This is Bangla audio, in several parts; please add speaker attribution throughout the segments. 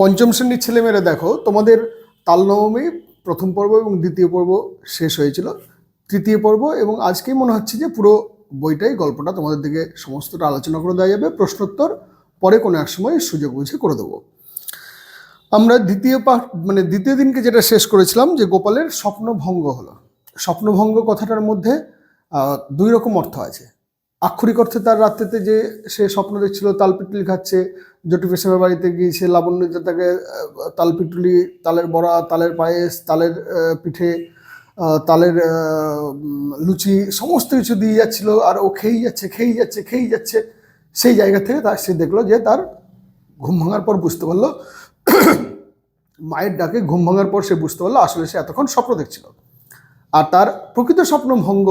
Speaker 1: পঞ্চম শ্রেণির ছেলেমেয়েরা দেখো, তোমাদের তালনবমী, প্রথম পর্ব এবং দ্বিতীয় পর্ব শেষ হয়েছিল। তৃতীয় পর্ব এবং আজকেই মনে হচ্ছে যে পুরো বইটাই, গল্পটা তোমাদের দিকে সমস্তটা আলোচনা করে দেওয়া যাবে। প্রশ্নোত্তর পরে কোনো এক সময় সুযোগ বুঝে করে দেবো। আমরা দ্বিতীয় পাঠ মানে দ্বিতীয় দিনকে যেটা শেষ করেছিলাম যে গোপালের স্বপ্নভঙ্গ হলো। স্বপ্নভঙ্গ কথাটার মধ্যে দুই রকম অর্থ আছে। আক্ষরিক অর্থে তার রাত্রিতে যে সে স্বপ্ন দেখছিল তালপিটুলি খাচ্ছে জটি পেশাবের বাড়িতে গিয়েছে লাবণ্য যে তাকে তালপিটুলি তালের বড়া, তালের পায়েস, তালের পিঠে তালের লুচি, সমস্ত কিছু দিয়ে যাচ্ছিল আর ও খেয়েই যাচ্ছে খেয়েই যাচ্ছে খেয়েই যাচ্ছে। সেই জায়গা থেকে তার সে দেখল যে তার ঘুম ভাঙার পর বুঝতে পারল, মায়ের ডাকে ঘুম ভাঙার পর সে বুঝতে পারল আসলে সে এতক্ষণ স্বপ্ন দেখছিল। আর তার প্রকৃত স্বপ্ন ভঙ্গ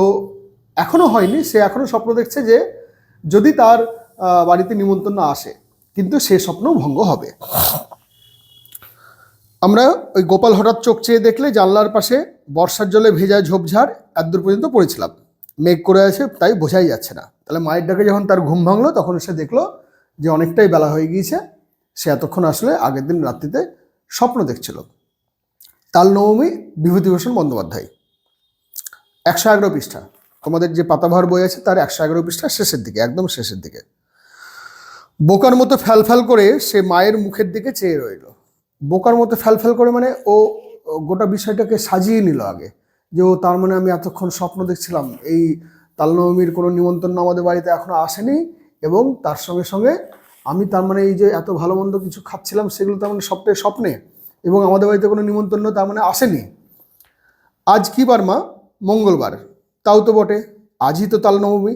Speaker 1: এখনও হয়নি, সে এখনও স্বপ্ন দেখছে যে যদি তার বাড়িতে নিমন্ত্রণ না আসে, কিন্তু সে স্বপ্ন ভঙ্গ হবে। আমরা ওই গোপাল হঠাৎ চোখ চেয়ে দেখলে জানলার পাশে বর্ষার জলে ভেজা ঝোপঝাড় এতদূর পর্যন্ত পড়েছিলাম। মেঘ করে আছে, তাই বোঝাই যাচ্ছে না। তাহলে মায়ের ডাকে যখন তার ঘুম ভাঙলো, তখন সে দেখল যে অনেকটাই বেলা হয়ে গিয়েছে। সে এতক্ষণ আসলে আগের দিন রাত্রিতে স্বপ্ন দেখছিল। তাল নবমী বিভূতিভূষণ বন্দ্যোপাধ্যায়। একশো এগারো পৃষ্ঠা। তোমাদের যে পাতাভার বই আছে তার একশো এগারো পৃষ্ঠা শেষের দিকে, একদম শেষের দিকে। বোকার মতো ফ্যাল ফ্যাল করে সে মায়ের মুখের দিকে চেয়ে রইল। বোকার মতো ফ্যাল ফ্যাল করে মানে ও গোটা বিষয়টাকে সাজিয়ে নিল আগে। যে ও তার মানে আমি এতক্ষণ স্বপ্ন দেখছিলাম, এই তালনবমীর কোনো নিমন্ত্রণ আমাদের বাড়িতে এখনও আসেনি এবং তার সঙ্গে সঙ্গে আমি তার মানে এই যে এত ভালো মন্দ কিছু খাচ্ছিলাম সেগুলো তার মানে স্বপ্নে স্বপ্নে এবং আমাদের বাড়িতে কোনো নিমন্ত্রণ তার মানে আসেনি। আজ কি বার মা? মঙ্গলবার। তাও তো বটে, আজই তো তালনবমী।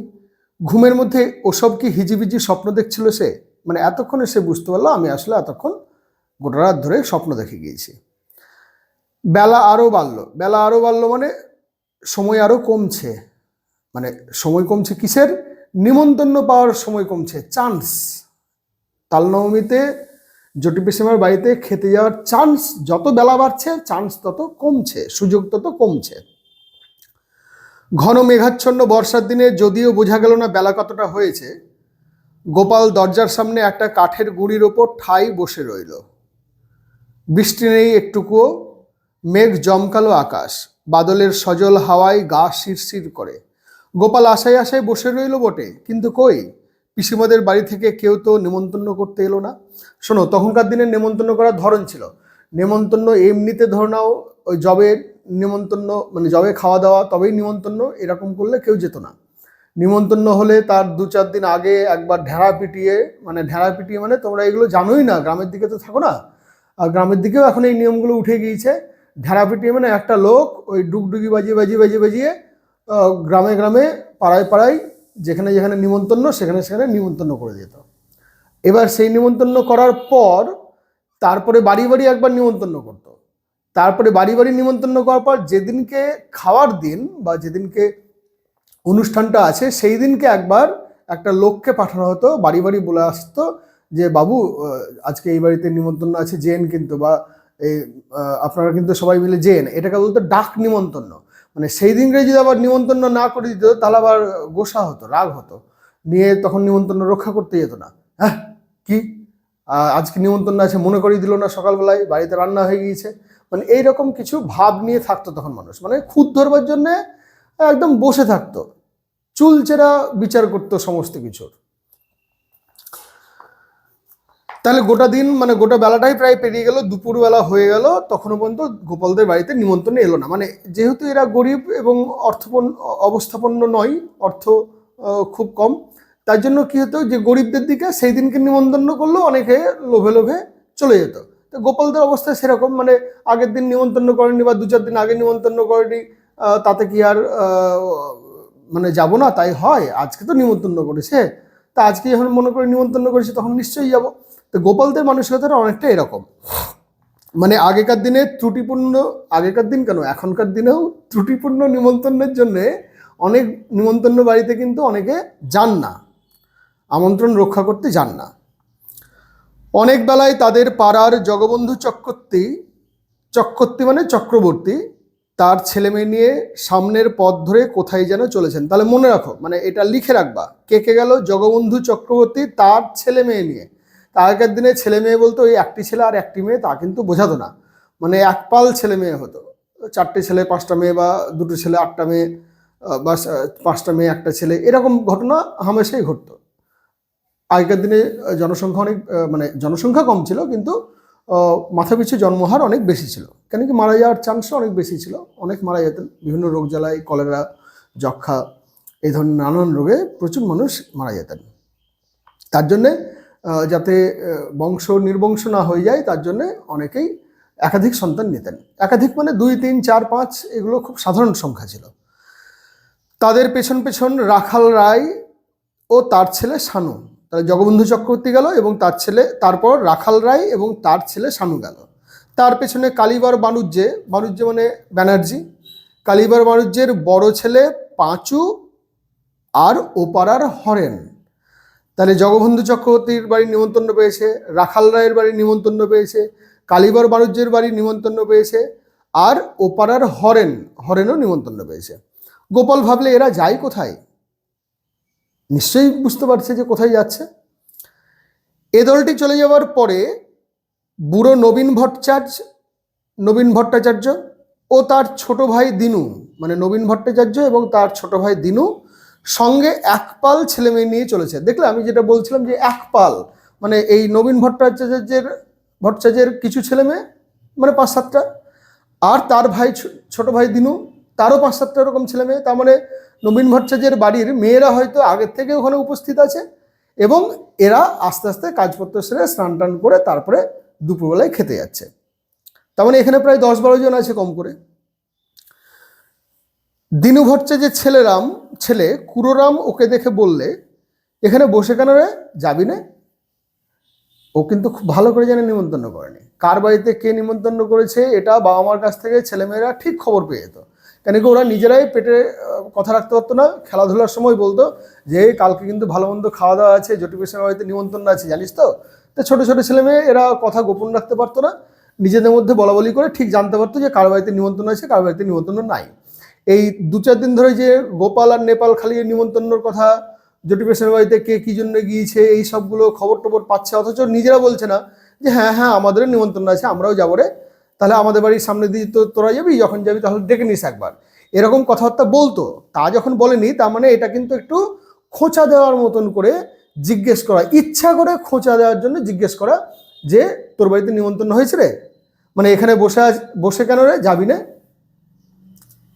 Speaker 1: ঘুমের মধ্যে ওসব কি হিজিবিজি স্বপ্ন দেখছিল সে? মানে এতক্ষণে সে বুঝতে পারল, আমি আসলে এতক্ষণ গোটা রাত ধরে স্বপ্ন দেখে গিয়েছি। বেলা আরও বাড়লো। বেলা আরও বাড়লো মানে সময় আরও কমছে। মানে সময় কমছে কিসের? নিমন্ত্রণ পাওয়ার সময় কমছে, চান্স। তালনবমীতে জটি পেশামার বাড়িতে খেতে যাওয়ার চান্স যত বেলা বাড়ছে, চান্স তত কমছে, সুযোগ তত কমছে। ঘন মেঘাচ্ছন্ন বর্ষার দিনে যদিও বোঝা গেল না বেলা কতটা হয়েছে, গোপাল দরজার সামনে একটা কাঠের গুঁড়ির ওপর ঠাই বসে রইল। বৃষ্টি নেই একটুকুও, মেঘ জমকালো আকাশ, বাদলের সজল হাওয়ায় গা শিরশির করে। গোপাল আশায় আশায় বসে রইল বটে, কিন্তু কই? পিসিমাদের বাড়ি থেকে কেউ তো নেমন্তন্ন করতে এলো না। শোনো, তখনকার দিনে নেমন্তন্ন করার ধরন ছিল। নেমন্তন্ন এমনিতে ধরে নাও ওই জবে নিমন্তন্ন মানে জবে খাওয়া দাওয়া তবেই নিমন্তন্ন এরকম করলে কেউ যেত না। নিমন্তন্ন হলে তার দু চার দিন আগে একবার ঢেড়া পিটিয়ে মানে ঢেড়া পিটিয়ে মানে তোমরা এগুলো জানোই না, গ্রামের দিকে তো থাকো না। আর গ্রামের দিকেও এখন এই নিয়মগুলো উঠে গিয়েছে। ঢেড়া পিটিয়ে মানে একটা লোক ওই ডুগডুগি বাজিয়ে বাজিয়ে বাজিয়ে বাজিয়ে গ্রামে গ্রামে, পাড়ায় পাড়ায়, যেখানে যেখানে নিমন্তন্ন সেখানে সেখানে নিমন্তন্ন করে যেত এবার সেই নিমন্তন্ন করার পর তারপরে বাড়ি বাড়ি একবার নিমন্তন্ন করতো। তারপরে বাড়ি বাড়ি নিমন্ত্রণ করার পর যেদিনকে খাওয়ার দিন বা যেদিনকে অনুষ্ঠানটা আছে, সেই দিনকে একবার একটা লোককে পাঠানো হতো, বাড়ি বাড়ি বলে আসতো যে, বাবু আজকে এই বাড়িতে নিমন্ত্রণ আছে জেন কিন্তু বা এই আপনারা কিন্তু সবাই মিলে জেন এটাকে বলতো ডাক নিমন্ত্রণ। মানে সেই দিনকে যদি আবার নিমন্ত্রণ না করে দিত, তাহলে আবার গোসা হতো, রাগ হতো। নিয়ে তখন নিমন্ত্রণ রক্ষা করতে যেত না। হ্যাঁ কি? আজকে নিমন্ত্রণ আছে, মনে করিয়ে দিল না সকালবেলায়, বাড়িতে রান্না হয়ে গিয়েছে। মানে এইরকম কিছু ভাব নিয়ে থাকতো তখন মানুষ। মানে খুদ ধরবার জন্যে একদম বসে থাকতো। চুলচেরা বিচার করতো সমস্ত কিছুর। তাহলে গোটা দিন মানে গোটা বেলাটাই প্রায় পেরিয়ে গেল, দুপুরবেলা হয়ে গেল, তখনও পর্যন্ত গোপালদের বাড়িতে নিমন্ত্রণ এলো না। মানে যেহেতু এরা গরিব এবং অর্থপন্ন অবস্থাপন্ন নয়, অর্থ খুব কম, তার জন্য কি হতো যে গরিবদের দিকে সেই দিনকে নিমন্ত্রণ করলেও অনেকে লোভে লোভে চলে যেত। তো গোপালদের অবস্থা সেরকম মানে আগের দিন নিমন্ত্রণ করেনি বা দু চার দিন আগে নিমন্ত্রণ করেনি তাতে কি আর মানে যাব না? তাই হয়, আজকে তো নিমন্ত্রণ করেছে। তা আজকে যখন মনে করে নিমন্ত্রণ করেছে, তখন নিশ্চয়ই যাব। তো গোপালদের মানসিকতাটা অনেকটা এরকম। মানে আগেকার দিনে ত্রুটিপূর্ণ, আগেকার দিন কেন? এখনকার দিনেও ত্রুটিপূর্ণ নিমন্ত্রণের জন্যে অনেক নিমন্ত্রণ বাড়িতে কিন্তু অনেকে যান না। আমন্ত্রণ রক্ষা করতে যান না। অনেক বেলায় তাদের পাড়ার জগবন্ধু চক্রবর্তী চক্রবর্তী মানে চক্রবর্তী, তার ছেলে মেয়ে নিয়ে সামনের পথ ধরে কোথায় যেন চলেছেন। তাহলে মনে রাখো মানে এটা লিখে রাখবা, কে কে গেল? জগবন্ধু চক্রবর্তী, তার ছেলে মেয়ে নিয়ে। আগেকার দিনে ছেলে মেয়ে বলতো ওই একটি ছেলে আর একটি মেয়ে, তা কিন্তু বোঝাতো না। মানে এক পাল ছেলে মেয়ে হতো। চারটে ছেলে, পাঁচটা মেয়ে বা দুটো ছেলে, আটটা মেয়ে বা পাঁচটা মেয়ে, একটা ছেলে, এরকম ঘটনা হামেশাই ঘটতো। আগেকার দিনে জনসংখ্যা অনেক মানে জনসংখ্যা কম ছিল, কিন্তু মাথাপিছু জন্মহার অনেক বেশি ছিল। কেন কি মারা যাওয়ার চান্সও অনেক বেশি ছিল। অনেক মারা যেতেন বিভিন্ন রোগ জ্বালায়, কলেরা যক্ষা এই ধরনের নানান রোগে প্রচুর মানুষ মারা যেতেন। তার জন্যে যাতে বংশ নির্বংশ না হয়ে যায়, তার জন্যে অনেকেই একাধিক সন্তান নিতেন। একাধিক মানে দুই, তিন, চার, পাঁচ, এগুলো খুব সাধারণ সংখ্যা ছিল। তাদের পেছন পেছন রাখাল রায় ও তার ছেলে শানু। তাহলে জগবন্ধু চক্রবর্তী গেল এবং তার ছেলে, তারপর রাখাল রায় এবং তার ছেলে শানু গেল। তার পেছনে কালীবার বাণুজ্যে, বাণুজ্য মানে ব্যানার্জি। কালীবার বাণুজ্যের বড় ছেলে পাঁচু আর ওপারার হরেন। তাহলে জগবন্ধু চক্রবর্তীর বাড়ির নিমন্ত্রণ পেয়েছে, রাখাল রায়ের বাড়ির নিমন্ত্রণ পেয়েছে, কালীবার বাণুজ্যের বাড়ির নিমন্ত্রণ পেয়েছে, আর ওপারার হরেন, হরেনও নিমন্ত্রণ পেয়েছে। গোপাল ভাবলে এরা যায় কোথায়? নিশ্চয়ই বুঝতে পারছে যে কোথায় যাচ্ছে। এ দলটি চলে যাওয়ার পরে বুড়ো নবীন ভট্টাচার্য নবীন ভট্টাচার্য ও তার ছোট ভাই দিনু মানে নবীন ভট্টাচার্য এবং তার ছোট ভাই দিনু সঙ্গে এক পাল ছেলে মেয়ে নিয়ে চলেছে। দেখলে আমি যেটা বলছিলাম যে এক পাল মানে এই নবীন ভট্টাচার্যের ভট্টাচার্যের কিছু ছেলে মেয়ে মানে পাঁচ সাতটা। আর তার ভাই ছোট ভাই দিনু, তারও পাঁচ সাতটা এরকম ছেলে মেয়ে, তার মানে নবীন ভট্টাচার্যের বাড়ির মেয়েরা হয়তো আগের থেকে ওখানে উপস্থিত আছে এবং এরা আস্তে আস্তে কাজপত্র সেরে স্নান টান করে তারপরে দুপুরবেলায় খেতে যাচ্ছে। তার মানে এখানে প্রায় দশ বারো জন আছে কম করে। দিনু ভট্টাচার্যের ছেলেরাম ছেলে কুরোরাম ওকে দেখে বললে, এখানে বসে কেন রে? যাবি না? ও কিন্তু খুব ভালো করে জানে নিমন্ত্রণ করেনি। কার বাড়িতে কে নিমন্ত্রণ করেছে? এটা বাবা মার কাছ থেকে ছেলেমেয়েরা ঠিক খবর পেয়ে যেত। কেন কি ওরা নিজেরাই পেটে কথা রাখতে পারতো না, খেলাধুলার সময় বলতো যে কালকে কিন্তু ভালো মন্দ খাওয়া দাওয়া আছে জটিপেশনের বাড়িতে নিমন্ত্রণ আছে, জানিস তো? তো ছোটো ছোটো ছেলে মেয়ে, এরা কথা গোপন রাখতে পারতো না, নিজেদের মধ্যে বলা বলি করে ঠিক জানতে পারতো যে, কার বাড়িতে নিমন্ত্রণ আছে, কার বাড়িতে নিমন্ত্রণ নাই। এই দু চার দিন ধরে যে, গোপাল আর নেপাল খালি নিমন্ত্রণের কথা জটিপেশনের বাড়িতে কে কী জন্য গিয়েছে, এই সবগুলো খবর টবর পাচ্ছে, অথচ নিজেরা বলছে না যে হ্যাঁ হ্যাঁ আমাদেরও নিমন্ত্রণ আছে, আমরাও যাব রে। তাহলে আমাদের বাড়ির সামনে দিয়ে তো তোরা যাবি, যখন যাবি তাহলে ডেকে নিস একবার। এরকম কথাবার্তা বলতো। তা যখন বলেনি, তার মানে এটা কিন্তু একটু খোঁচা দেওয়ার মতন করে জিজ্ঞেস করা, ইচ্ছা করে খোঁচা দেওয়ার জন্য জিজ্ঞেস করা যে, তোর বাড়িতে নিমন্ত্রণ হয়েছে রে? মানে এখানে বসে বসে কেন রে? যাবি না?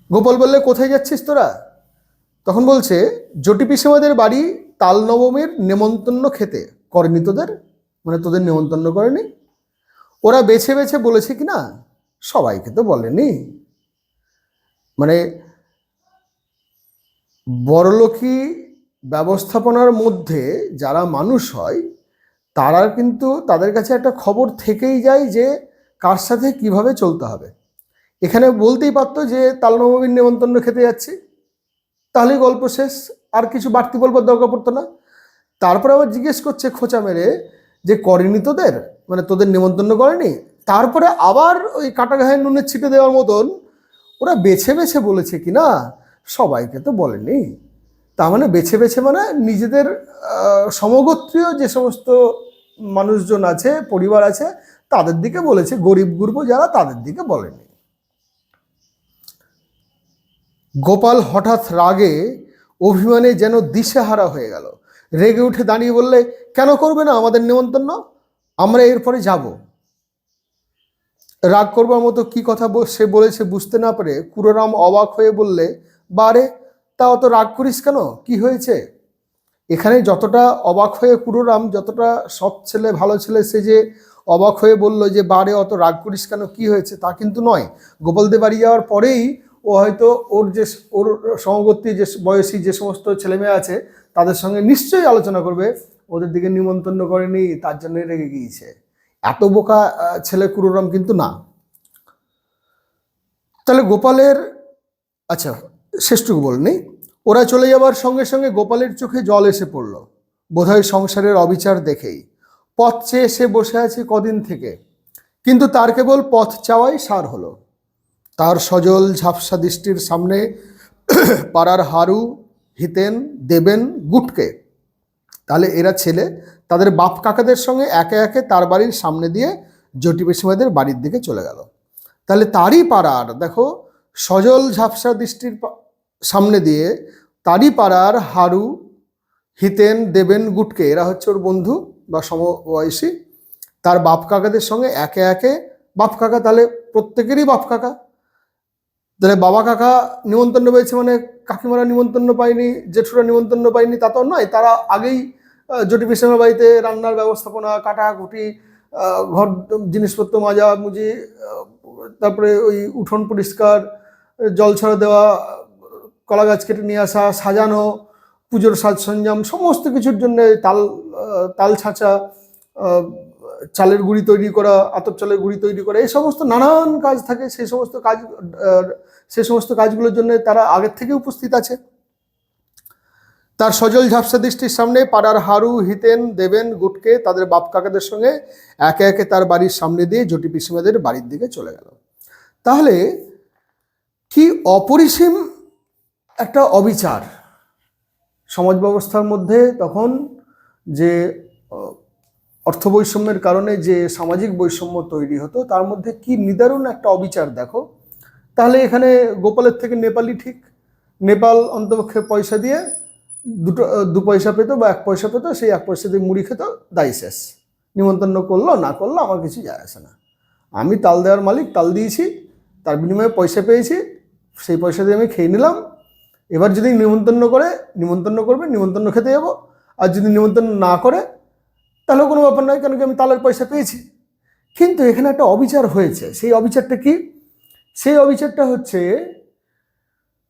Speaker 1: গোপাল বললে, কোথায় যাচ্ছিস তোরা? তখন বলছে, জটি পিসেমাদের বাড়ি তাল নবমীর নেমন্তন্ন খেতে। করেনি তোদের? মানে তোদের নেমন্তন্ন করেনি? ওরা বেছে বেছে বলেছে কি না? সবাইকে তো বলেনি। মানে বড়লোকি ব্যবস্থাপনার মধ্যে যারা মানুষ হয়, তারা কিন্তু তাদের কাছে একটা খবর থেকেই যায় যে কার সাথে কীভাবে চলতে হবে। এখানে বলতেই পারতো যে তালনবমীর নেমন্তন্ন খেতে যাচ্ছি। তাহলেই গল্প শেষ, আর কিছু বাড়তি বলবার দরকার পড়তো না। তারপরে আবার জিজ্ঞেস করছে খোঁচা মেরে যে করেনি তোদের? মানে তোদের নিমন্ত্রণ করেনি। তারপরে আবার ওই কাটা ঘায়ের নুনের ছিটে দেওয়ার মতন ওরা বেছে বেছে বলেছে কি না, সবাইকে তো বলেনি। তার মানে বেছে বেছে মানে নিজেদের সমগোত্রীয় যে সমস্ত মানুষজন আছে, পরিবার আছে, তাদের দিকে বলেছে। গরিব গুরব যারা, তাদের দিকে বলেনি। গোপাল হঠাৎ রাগে, অভিমানে যেন দিশেহারা হয়ে গেল। রেগে উঠে দাঁড়িয়ে বললে, কেন করবে না আমাদের নিমন্ত্রণ? আমরা এরপরে যাব। রাগ করবার মতো কি কথা সে বলেছে বুঝতে না পেরে কুরোরাম অবাক হয়ে বললে বারে তা অত রাগ করিস কেন? কি হয়েছে? এখানে যতটা অবাক হয়ে কুরোরাম যতটা সৎ ছেলে, ভালো ছেলে, সে যে অবাক হয়ে বলল যে বারে অত রাগ করিস কেন? কি হয়েছে? তা কিন্তু নয়। গোপালদের বাড়ি যাওয়ার পরেই ও হয়তো ওর যে ওর সমবর্তী যে বয়সী যে সমস্ত ছেলেমেয়ে আছে, তাদের সঙ্গে নিশ্চয়ই আলোচনা করবে। ওদের দিকে নিমন্ত্রণ করেনি, তার জন্য রেগে গিয়েছে। এত বোকা ছেলে কুরুরাম কিন্তু না। তাহলে গোপালের আচ্ছা শেষটুকু বলেনি ওরা চলে যাবার সঙ্গে সঙ্গে গোপালের চোখে জল এসে পড়ল। বোধহয় সংসারের অবিচার দেখেই। পথ চেয়ে সে বসে আছে কদিন থেকে। কিন্তু তার কেবল পথ চাওয়াই সার হলো। তার সজল ঝাপসা দৃষ্টির সামনে পাড়ার হারু হিতেন, দেবেন গুটকে। তাহলে এরা ছেলে, তাদের বাপ কাকাদের সঙ্গে একে একে তার বাড়ির সামনে দিয়ে জটি পিসিমাদের বাড়ির দিকে চলে গেল। তাহলে তারই পাড়ার, দেখো, সজল ঝাপসা দৃষ্টির সামনে দিয়ে তারই পাড়ার হারু, হিতেন, দেবেন, গুটকে, এরা হচ্ছে ওর বন্ধু বা সমবয়সী, তার বাপ কাকাদের সঙ্গে একে একে, বাপ কাকা তাহলে প্রত্যেকেরই বাপ কাকা। তাহলে বাবা কাকা নিমন্ত্রণ পেয়েছে মানে কাকিমারা নিমন্ত্রণ পায়নি, জেঠুরা নিমন্ত্রণ পায়নি, তা তো নয়, তারা আগেই জটি পিসেমের বাড়িতে রান্নার ব্যবস্থাপনা কাটাকুটি ঘর, জিনিসপত্র মাজা মুজি তারপরে ওই উঠোন পরিষ্কার, জল ছড়া দেওয়া, কলা গাছ কেটে নিয়ে আসা, সাজানো, পুজোর সাজ সরঞ্জাম, সমস্ত কিছুর জন্য তাল তাল ছাঁচা চালের গুঁড়ি তৈরি করা, আতপ চালের গুঁড়ি তৈরি করা, এই সমস্ত নানান কাজ থাকে, সেই সমস্ত কাজ সে সমস্ত কাজগুলোর জন্য তারা আগের থেকে উপস্থিত আছে। তার সজল ঝাপসা দৃষ্টির সামনে পাড়ার হারু, হিতেন, দেবেন, গুটকে তাদের বাপ কাকাদের সঙ্গে একে একে তার বাড়ির সামনে দিয়ে জটি পিসিমাদের বাড়ির দিকে চলে গেল। তাহলে কি অপরিসীম একটা অবিচার সমাজ ব্যবস্থার মধ্যে তখন যে অর্থ বৈষম্যের কারণে যে সামাজিক বৈষম্য তৈরি হতো, তার মধ্যে কি নিদারুণ একটা অবিচার দেখো। তাহলে এখানে গোপালের থেকে নেপালি ঠিক। নেপাল অন্তপক্ষে পয়সা দিয়ে দুটো, দু পয়সা পেত বা এক পয়সা পেত, সেই এক পয়সা দিয়ে মুড়ি খেত দায়ী শেষ। নিমন্ত্রণ করল, না করল, আমার কিছু যায় আসে না। আমি তাল দেওয়ার মালিক, তাল দিয়েছি, তার বিনিময়ে পয়সা পেয়েছি, সেই পয়সা দিয়ে আমি খেয়ে নিলাম। এবার যদি নিমন্ত্রণ করে, নিমন্ত্রণ করবে, নিমন্ত্রণ খেতে যাব। আর যদি নিমন্ত্রণ না করে তাহলে কোনো ব্যাপার নয়, কেন কি আমি তালের পয়সা পেয়েছি? কিন্তু এখানে একটা অবিচার হয়েছে। সেই অবিচারটা কি? সেই অবিচারটা হচ্ছে,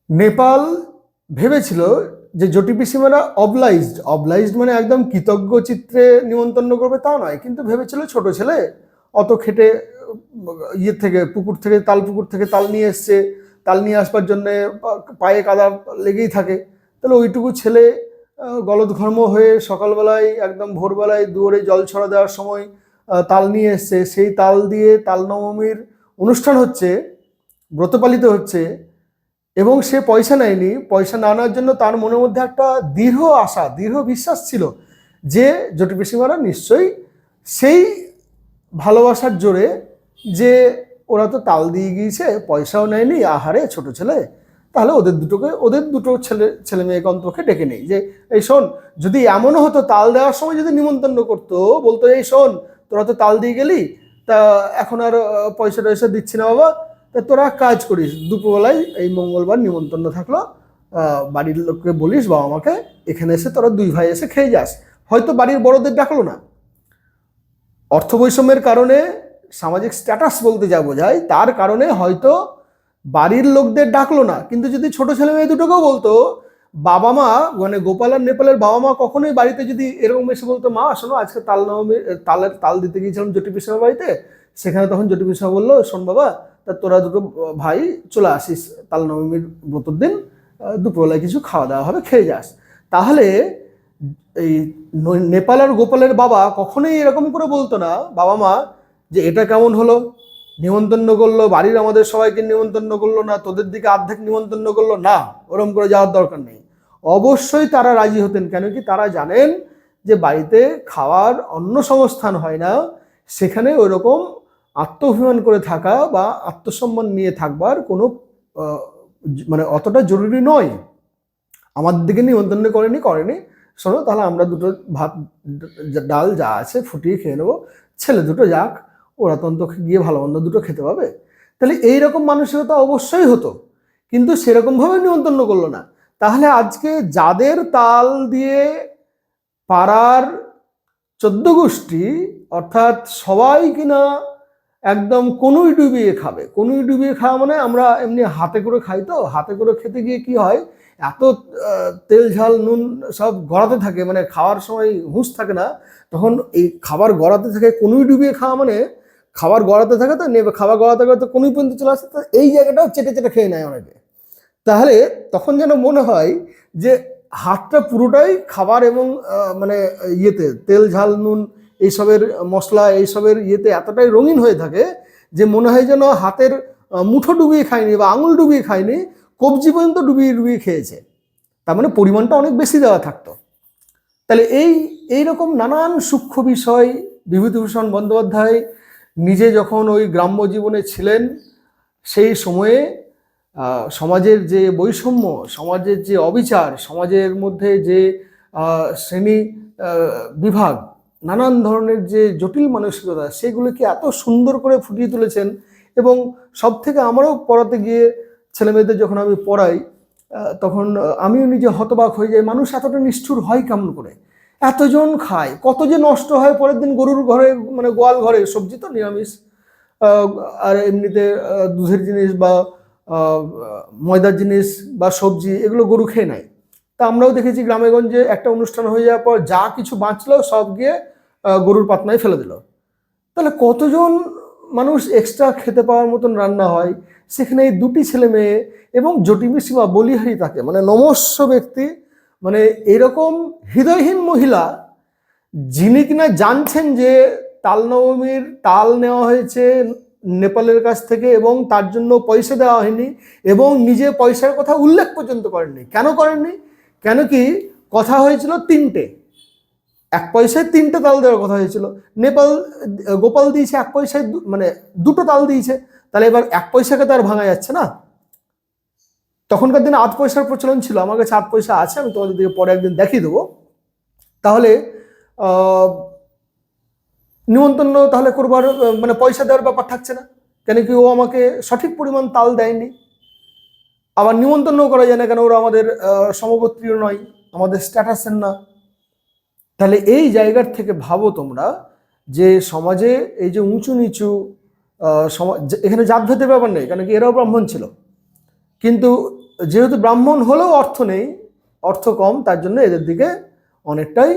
Speaker 1: নেপাল ভেবেছিল যে জটি পিসিমারা অবলাইজড অবলাইজড মানে একদম কৃতজ্ঞ চিত্রে নিমন্ত্রণ করবে তা নয়, কিন্তু ভেবেছিল ছোট ছেলে অত খেটে ইয়ে থেকে, পুকুর থেকে, তাল পুকুর থেকে তাল নিয়ে এসছে। তাল নিয়ে আসবার জন্যে পায়ে কাদা লেগেই থাকে। তাহলে ওইটুকু ছেলে গলদঘর্ম হয়ে সকালবেলায় একদম ভোরবেলায় দুয়ারে জল ছড়া দেওয়ার সময় তাল নিয়ে এসছে। সেই তাল দিয়ে তাল নবমীর অনুষ্ঠান হচ্ছে ব্রত পালিত হচ্ছে, এবং সে পয়সা নেয়নি। পয়সা না নেওয়ার জন্য তার মনের মধ্যে একটা দৃঢ় আশা, দৃঢ় বিশ্বাস ছিল যে জটি পিসিমারা নিশ্চয়ই সেই ভালোবাসার জোরে যে ওরা তো তাল দিয়ে গিয়েছে, পয়সাও নেয়নি, আহারে ছোট ছেলে। তাহলে ওদের দুটোকে, ওদের দুটো ছেলে ছেলে মেয়েকে অন্তপক্ষে ডেকে নেই যে, এই শোন, যদি এমনও হতো তাল দেওয়ার সময় যদি নিমন্ত্রণ করতো, বলতো, এই শোন, তোরা তো তাল দিয়ে গেলি, তা এখন আর পয়সা টয়সা দিচ্ছি না বাবা, তা তোরা কাজ করিস, দুপুরবেলায় এই মঙ্গলবার নিমন্ত্রণ থাকল বাড়ির লোককে বলিস, বাবা মাকে, এখানে এসে তোরা দুই ভাই এসে খেয়ে যাস। হয়তো বাড়ির বড়দের ডাকলো না। অর্থ বৈষম্যের কারণে, সামাজিক স্ট্যাটাস বলতে যা বোঝায়, তার কারণে হয়তো বাড়ির লোকদের ডাকলো না, কিন্তু যদি ছোট ছেলে মেয়ে দুটোকেও বলতো, বাবা মা মানে গোপাল আর নেপালের বাবা মা কখনোই বাড়িতে যদি এরকম এসে বলতো, মা, শোনো, আজকে তাল নবমী তালের তাল দিতে গিয়েছিলাম জটি বাড়িতে, সেখানে তখন জটি পিসা বলল, শোন বাবা, তা তোরা দুটো ভাই চলে আসিস তাল নবমীর ব্রতর দিন দুপুরবেলায় কিছু খাওয়া দাওয়া হবে, খেয়ে যাস। তাহলে এই নেপাল আর গোপালের বাবা কখনোই এরকম করে বলতো না, বাবা মা, যে এটা কেমন হলো? নিমন্ত্রণ করল, বাড়ির আমাদের সবাইকে নিমন্ত্রণ করল না, তোদের দিকে অর্ধেক নিমন্ত্রণ করল, না, ওরম করে যাওয়ার দরকার নেই। অবশ্যই তারা রাজি হতেন, কেন কি তারা জানেন যে বাড়িতে খাওয়ার অন্য সংস্থান হয় না, সেখানে ওইরকম আত্মঅভিমান করে থাকা বা আত্মসম্মান নিয়ে থাকবার কোনো মানে অতটা জরুরি নয়। আমাদের দিকে নিমন্ত্রণ করেনি করেনি, শোনো, তাহলে আমরা দুটো ভাত ডাল যা আছে ফুটিয়ে খেয়ে নেব, ছেলে দুটো যাক ওরা তো অন্তত গিয়ে ভালো মন্দ দুটো খেতে পাবে। তাহলে এই রকম মানসিকতা অবশ্যই হতো, কিন্তু সেরকমভাবে নিয়ন্ত্রণ করল না। তাহলে আজকে যাদের তাল দিয়ে পাড়ার চোদ্দ গোষ্ঠী, অর্থাৎ সবাই কিনা একদম কোনুই ডুবিয়ে খাবে। কোনুই ডুবিয়ে খাওয়া মানে আমরা এমনি হাতে করে খাই তো, হাতে করে খেতে গিয়ে কি হয়? এত তেল, ঝাল, নুন সব গড়াতে থাকে মানে খাওয়ার সময় হুঁশ থাকে না। তখন এই খাবার গড়াতে থাকে কোনুই ডুবিয়ে খাওয়া মানে খাবার গড়াতে থাকে তো, নেবে, খাবার গড়াতে গড়াতে কোনুই পর্যন্ত চলে আসে, তো এই জায়গাটাও চেটে চেটে খেয়ে নেয় অনেকে। তাহলে তখন যেন মনে হয় যে হাতটা পুরোটাই খাবার এবং মানে ইয়েতে, তেল, ঝাল, নুন, এইসবের মশলা, এইসবের ইয়েতে এতটাই রঙিন হয়ে থাকে যে মনে হয় যেন হাতের মুঠো ডুবিয়ে খায়নি বা আঙুল ডুবিয়ে খায়নি, কবজি পর্যন্ত ডুবিয়ে ডুবিয়ে খেয়েছে। তার মানে পরিমাণটা অনেক বেশি দেওয়া থাকতো। তাহলে এই, এইরকম নানান সূক্ষ্ম বিষয়, বিভূতিভূষণ বন্দ্যোপাধ্যায় নিজে যখন ওই গ্রাম্য জীবনে ছিলেন, সেই সময়ে সমাজের যে বৈষম্য, সমাজের যে অবিচার, সমাজের মধ্যে যে শ্রেণি বিভাগ, নানান ধরনের যে জটিল মানসিকতা, সেগুলোকে এত সুন্দর করে ফুটিয়ে তুলেছেন এবং সব থেকে আমারও পড়াতে গিয়ে ছেলে মেয়েদের যখন আমি পড়াই তখন আমিও নিজে হতবাক হয়ে যাই, মানুষ এতটা নিষ্ঠুর হয় কেমন করে? এতজন খায়, কত যে নষ্ট হয়, পরের দিন গরুর ঘরে মানে গোয়াল ঘরে, সবজি তো নিরামিষ। আর এমনিতে দুধের জিনিস বা ময়দার জিনিস বা সবজি, এগুলো গরু খেয়ে নেয়। তা আমরাও দেখেছি গ্রামে গঞ্জে একটা অনুষ্ঠান হয়ে যাওয়ার পর যা কিছু বাঁচলো, সব গিয়ে গরুর পাতনায় ফেলে দিল। তাহলে কতজন মানুষ এক্সট্রা খেতে পাওয়ার মতন রান্না হয়? সেখানে এই দুটি ছেলে মেয়ে এবং জটিমি সীমা বলিহারি তাকে মানে নমস্য ব্যক্তি মানে এরকম হৃদয়হীন মহিলা যিনি কিনা জানছেন যে তাল নবমীর তাল নেওয়া হয়েছে নেপালের কাছ থেকে এবং তার জন্য পয়সা দেওয়া হয়নি এবং নিজে পয়সার কথা উল্লেখ পর্যন্ত করেননি। কেন করেননি? কেন কি কথা হয়েছিল তিনটে। এক পয়সায় তিনটে তাল দেওয়ার কথা হয়েছিল। নেপাল, গোপাল দিয়েছে এক পয়সায় মানে দুটো তাল দিয়েছে। তাহলে এবার এক পয়সাকে তো আর ভাঙা যাচ্ছে না। তখনকার দিনে আট পয়সার প্রচলন ছিল, আমার কাছে আট পয়সা আছে, আমি তোমাদের দিকে পরে একদিন দেখিয়ে দেবো। তাহলে নিমন্ত্রণ তাহলে করবার মানে পয়সা দেওয়ার ব্যাপার থাকছে না, কেন কি ও আমাকে সঠিক পরিমাণ তাল দেয়নি। আবার নিমন্ত্রণ করা যায় না, কেন ওরা আমাদের সমগোত্রীয় নয়, আমাদের স্ট্যাটাসের না। তাহলে এই জায়গার থেকে ভাবো তোমরা যে সমাজে এই যে উঁচু নিচু সমাজ, এখানে জাতভেদের ব্যাপার নেই, কেন কি এরাও ব্রাহ্মণ ছিল। কিন্তু যেহেতু ব্রাহ্মণ হলেও অর্থ নেই, অর্থ কম, তার জন্য এদের দিকে অনেকটাই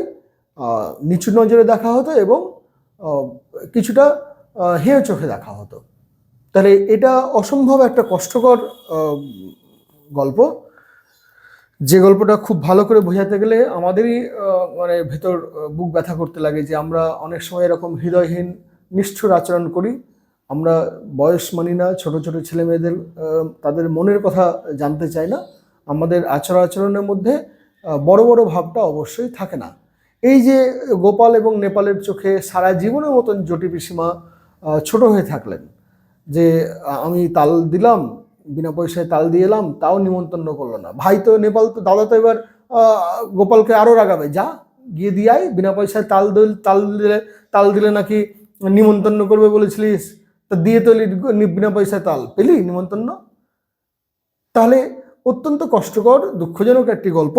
Speaker 1: নিচু নজরে দেখা হতো এবং কিছুটা হেয় চোখে দেখা হতো। তাহলে এটা অসম্ভব একটা কষ্টকর গল্প। যে গল্পটা খুব ভালো করে বোঝাতে গেলে আমাদেরই মানে ভেতর বুক ব্যথা করতে লাগে যে আমরা অনেক সময় এরকম হৃদয়হীন, নিষ্ঠুর আচরণ করি। আমরা বয়স মানি না, ছোট ছোট ছেলে মেয়েদের তাদের মনের কথা জানতে চাই না। আমাদের আচার আচরণের মধ্যে বড় বড় ভাবটা অবশ্যই থাকে না। এই যে গোপাল এবং নেপালের চোখে সারা জীবনের মতন জটি পিসিমা ছোট হয়ে থাকলেন, যে আমি তাল দিলাম, বিনা পয়সায় তাল দিয়ে এলাম, তাও নিমন্ত্রণ করল না। ভাই তো নেপাল তো, দাদা তো এবার গোপালকে আরও রাগাবে। যা, গিয়ে দিয়ে বিনা পয়সায় তাল দিল, তাল দিলে তাল দিলে নাকি নিমন্ত্রণ করবে বলেছিলিস? তা দিয়ে তো বিনা পয়সায় তাল পেলি, নিমন্ত্রণ তাহলে অত্যন্ত কষ্টকর, দুঃখজনক একটি গল্প,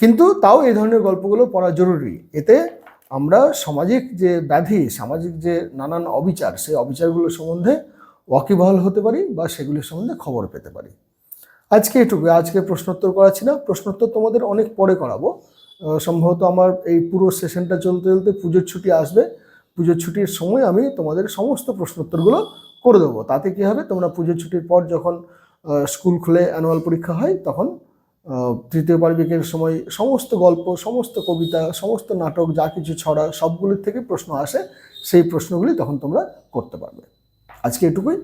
Speaker 1: কিন্তু তাও এই ধরনের গল্পগুলো পড়া জরুরি। এতে আমরা সামাজিক যে ব্যাধি, সামাজিক যে নানান অবিচার, সেই অবিচারগুলো সম্বন্ধে ওয়াকিবহাল হতে পারি বা সেগুলির সম্বন্ধে খবর পেতে পারি। আজকে এটুকু, আজকে প্রশ্নোত্তর করাচ্ছি না। প্রশ্নোত্তর তোমাদের অনেক পরে করাবো। সম্ভবত আমার এই পুরো সেশনটা চলতে চলতে পুজোর ছুটি আসবে। পুজোর ছুটির সময় আমি তোমাদের সমস্ত প্রশ্নোত্তরগুলো করে দেবো। তাতে কি হবে? তোমরা পুজোর ছুটির পর যখন স্কুল খুলে অ্যানুয়াল পরীক্ষা হয়, তখন তৃতীয় পার্বিকের সময় সমস্ত গল্প, সমস্ত কবিতা, সমস্ত নাটক, যা কিছু ছড়া, সবগুলির থেকে প্রশ্ন আসে, সেই প্রশ্নগুলি তখন তোমরা করতে পারবে। আজকে এটুকুই।